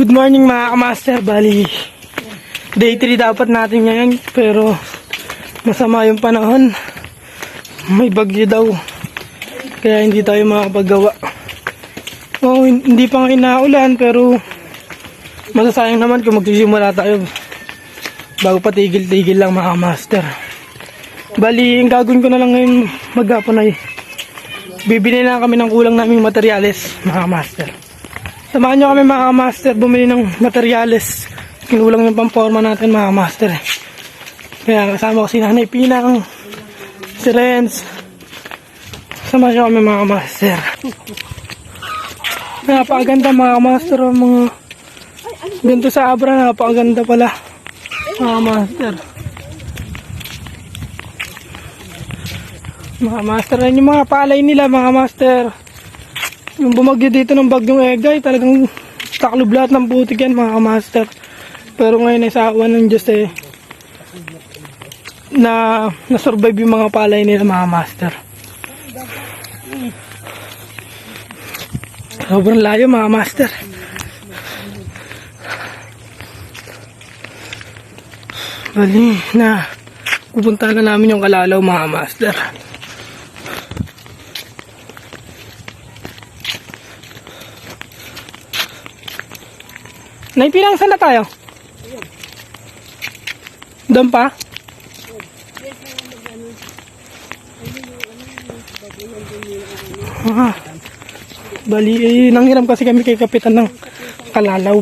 Good morning mga kamaster. Bali, day 3 dapat natin ngayon. Pero, masama yung panahon. May bagyo daw. Kaya hindi tayo makapagawa. Oo, hindi pa nga inaulan pero masasayang naman kung magsisimula tayo bago pa tigil-tigil lang mga master. Bali, ang gagawin ko na lang ngayon maghapon ay bibili na kami ng kulang naming materyales mga master. Samahan nyo kami mga master bumili ng materyales. Kinulang yung pamporma natin mga master. Kaya kasama ko si Nanay Pinang, si Renz. Samahan nyo kami mga master. Napakaganda mga master. Mga ganito sa Abra, napakaganda pala. Mga master. Mga master, ayun yung mga palay nila mga master. Yung bumagyo dito ng bagyong egay, talagang taklob lahat ng putik yan mga master. Pero ngayon ay sa ng Diyos eh, na na-survive yung mga palay nila mga master. Sobrang layo mga master. Bali na pupunta na namin yung kalalaw mga master. Naipinang saan tayo? Doon pa? Ah, bali, eh, nanghiram kasi kami kay kapitan ng kalalaw.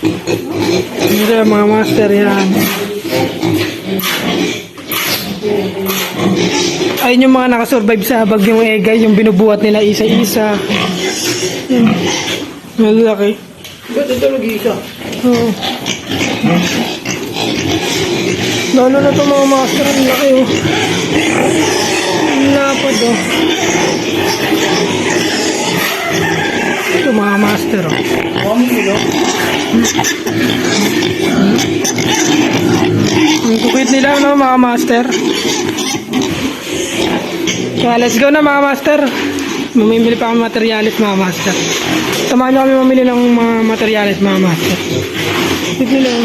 Hindi mga master yan. Ayun yung mga nakasurvive sa bagyong egay, yung binubuhat nila isa-isa. Malaki. Ito nag-iisa? Oo. Lalo na ito mga master, ang laki oh. Ang lapad oh. Ito mga master oh. Ang kukit nila no mga master. Kaya let's go na mga master. Mamimili pa kami materialis mga master. Samahan nyo kami mamili ng mga materialis mga master. Ito lang.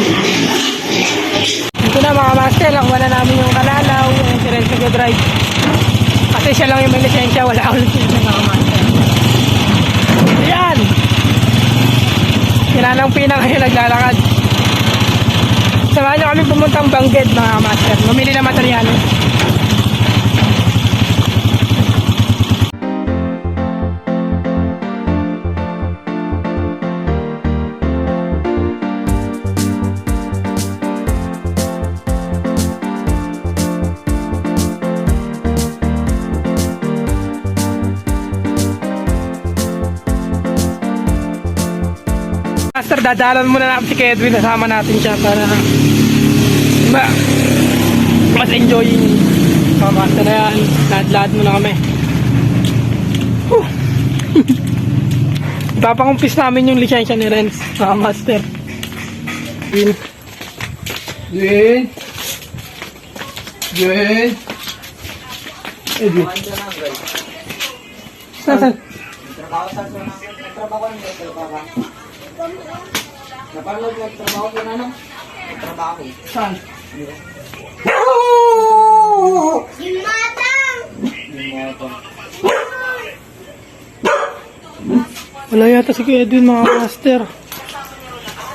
Ito na mga master. Nakuha na namin yung kalalaw. Yung si Renzo drive. Kasi siya lang yung may lisensya. Wala akong lisensya mga master. Ayan! Kinanang pinang kayo naglalakad. Samahan nyo kami pumuntang Bangged mga master. Mamili ng materialis. Master, dadalan muna natin si Kedwin. Nasama natin siya para ma mas enjoying mga master na yan. Lahat-lahat muna kami. Whew. Ipapakumpis namin yung lisensya ni Renz, mga master. Yun. Gwen? Gwen? Eh, di. Nasaan? Napanood mo trabaho ko na? Trabaho. Saan? Wala yata si Edwin, mga master.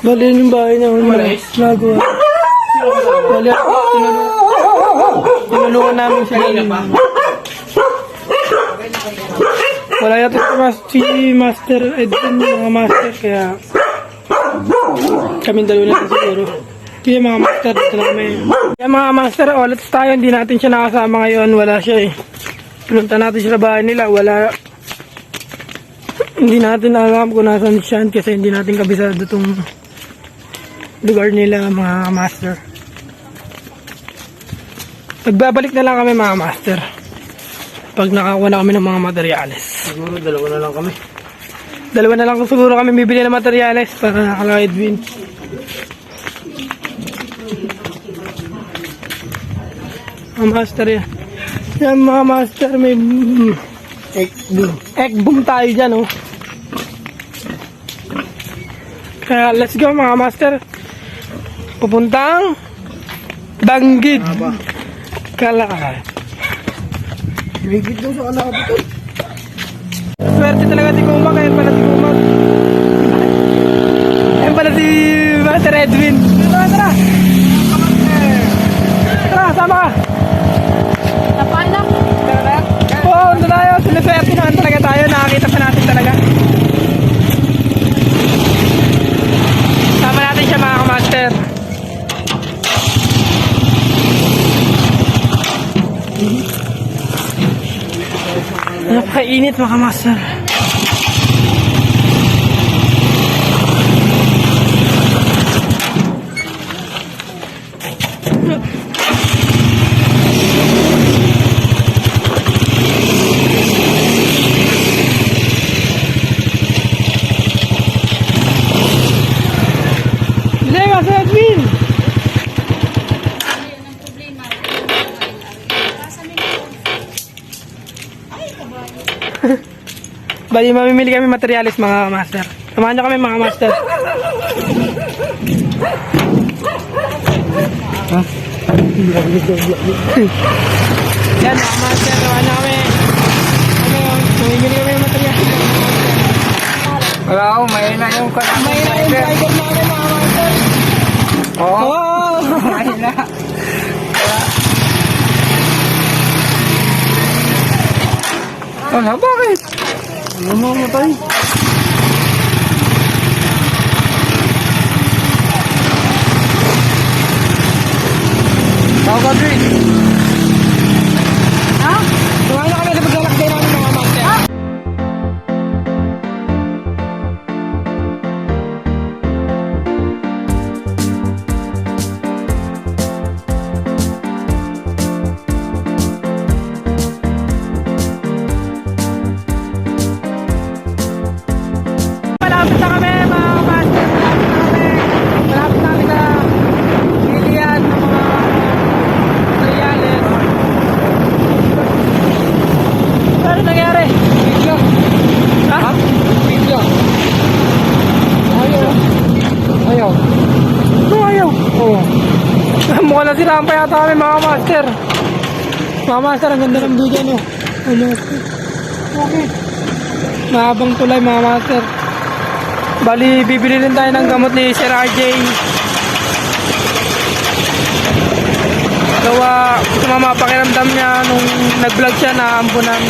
Bali yun yung bahay niya. Wala. Nagawa. Bali, tinulungan, tinulungan namin sila. Wala yata si, mas- si Master Edwin, mga master. Kaya kami dalawa na siguro. Kaya mga master, dito na kami. Kaya mga master, ulit tayo. Hindi natin siya nakasama ngayon. Wala siya eh. Pinunta natin sa bahay nila. Wala, hindi natin alam kung nasan siya kasi hindi natin kabisado itong lugar nila mga master. Nagbabalik na lang kami mga master. Pag nakakuha na kami ng mga materyales. Siguro dalawa na lang kami. Dalawa na lang siguro kami bibili ng materyales para nakala Edwin. Mga master yan. Yan mga master may Egg boom. egg boom tayo dyan oh. Kaya let's go mga master. Pupuntang Banggid. Kalakal. May daw sa kalakap ito. Swerte talaga si Kuma, kaya pala si Kuma. Kaya pala si Master Edwin. Tara, tara. Tara, sama ka. Napalak. Oo, oh, doon tayo. Sinuswerte naman talaga tayo. Nakakita pa natin talaga. Sama natin siya mga kamaster. Napakainit mga kamaster. Hindi, Master Edwin. ang problema. Bali, mamimili kami materialis mga master. Samahan niyo kami mga master. Yan mga master, samahan niyo kami. Ano, mamimili kami materialis. Wala ako, may na yung kalakap. May na yung driver namin mga master. Oo. Oh! May na. Ano, bakit? Ano mo matay? Tawag ka, Dre. Sila pa yata kami mga master. Mga master, ang ganda ng video no. Ano? Okay. Mahabang tulay mga master. Bali, bibili rin tayo ng gamot ni Sir RJ. Gawa, sumama pakiramdam niya nung nag-vlog siya na ambunan.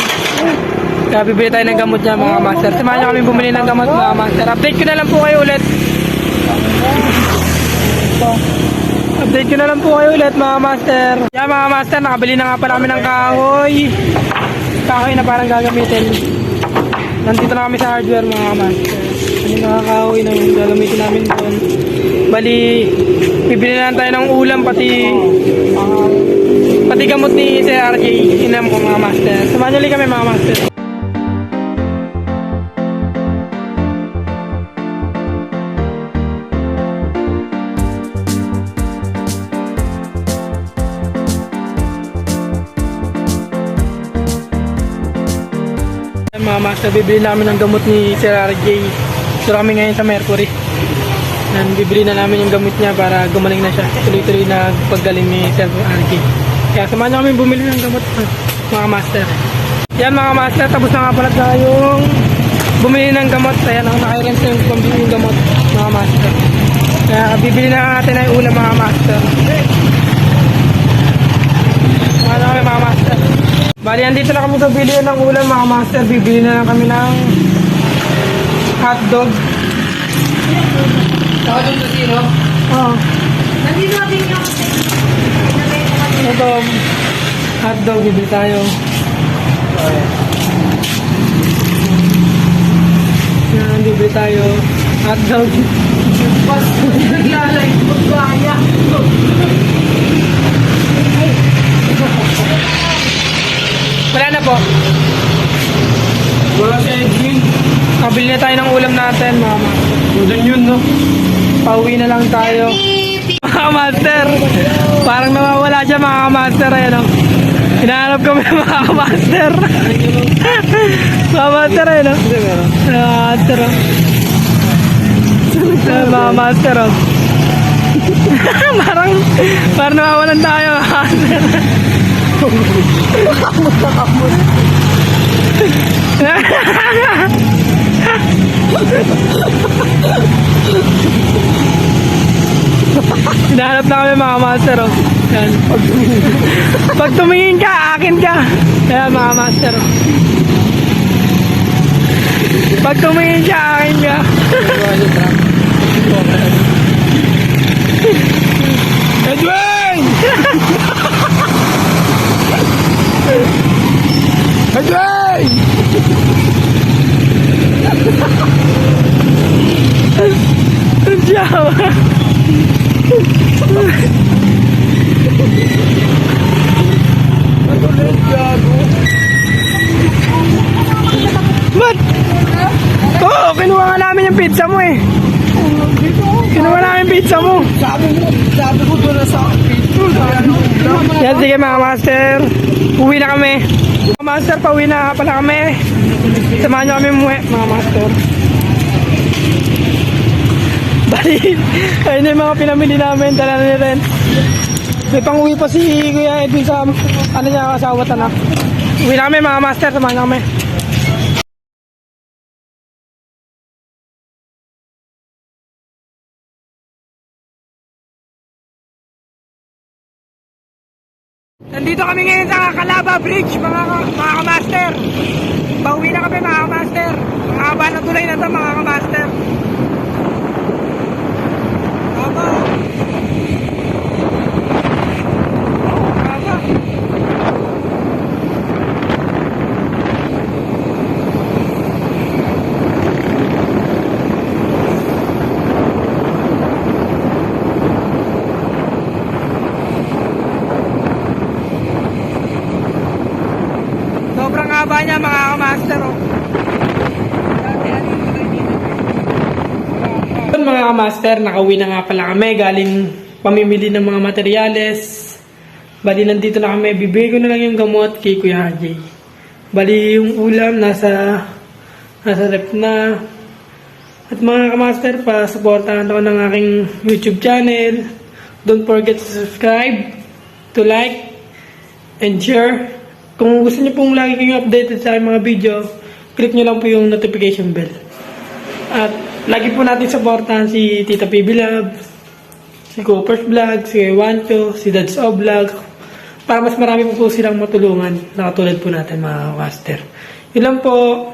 Kaya bibili tayo ng gamot niya mga master. Samahan niyo kami bumili ng gamot mga master. Update ko na lang po kayo ulit. Update ko na lang po kayo ulit mga master. Yeah mga master, nakabili na nga pa namin ng kahoy. Kahoy na parang gagamitin. Nandito na kami sa hardware mga master. Ano yung mga kahoy na yung gagamitin namin doon. Bali, bibili na lang tayo ng ulam pati pati gamot ni Sir RJ. Inam ko mga master. Samahan ulit kami mga master. Mga master, bibili namin ng gamot ni Sir RJ. So kami ngayon sa Mercury. Yan, bibili na namin yung gamot niya para gumaling na siya. Tuloy-tuloy na paggaling ni Sir RJ. Kaya samahan niyo kami bumili ng gamot mga master. Yan mga master, tapos na nga pala tayong bumili ng gamot. Ayan, ang nakirent na yung pambili ng gamot mga master. Kaya bibili na natin ay ulam mga master. Na kami mga. Bali, andito na kami sa bilihan ng ulam mga master. Bibili na lang kami ng hotdog. Tawag sa zero. Oo. Nandito natin yung Ito, hotdog, bibili tayo. Yan, bibili tayo. Hotdog. Naglalay. Magkaya. Wala na po. Wala si Edwin. Kabili na tayo ng ulam natin, mama. Doon yun, no? Pauwi na lang tayo. Mga master. Parang nawawala siya mga master. Ayan o. Hinahanap kami mga master. mga master ayun o. Mga master o. Ayan, mga master, oh. parang, parang nawawalan tayo. Hinahanap na kami mga master, oh. Pag tumingin ka, akin ka. Kaya mga master, oh. Pag tumingin ka, akin ka. Edwin! Edwin! Ciao! Ba't? Oo, kinuha nga namin yung pizza mo eh. Kinuha namin pizza mo. Sabi mo, sabi ko doon sa Yan, sige mga master. Uwi na kami. Mga master, pauwi na pala kami. Samahan nyo kami umuwi, mga master. Bali, ayun yung mga pinamili namin, dala na ni Ren. May pang-uwi pa si Kuya Edwin sa, ano niya, asawa at anak. Uwi na kami mga master, samahan nyo kami. Nandito kami ngayon sa Calaba Bridge, mga, mga kamaster. Pauwi na kami mga kamaster. Mga haba na tulay na to mga kamaster. Haba. Haba. Sobrang haba niya mga kamaster. Oh. Mga kamaster, nakauwi na nga pala kami galing pamimili ng mga materyales. Bali, nandito na kami. Bibigay ko na lang yung gamot kay Kuya Ajay. Bali, yung ulam nasa nasa rep na. At mga kamaster, pa supportahan ako ng aking YouTube channel. Don't forget to subscribe, to like, and share. Kung gusto niyo pong lagi kayong updated sa mga video, click niyo lang po yung notification bell. At lagi po natin supportahan si Tita PB Lab, si Cooper's Vlog, si Wancho, si Dads O Vlog, para mas marami po po silang matulungan na katulad po natin mga master. Yun lang po.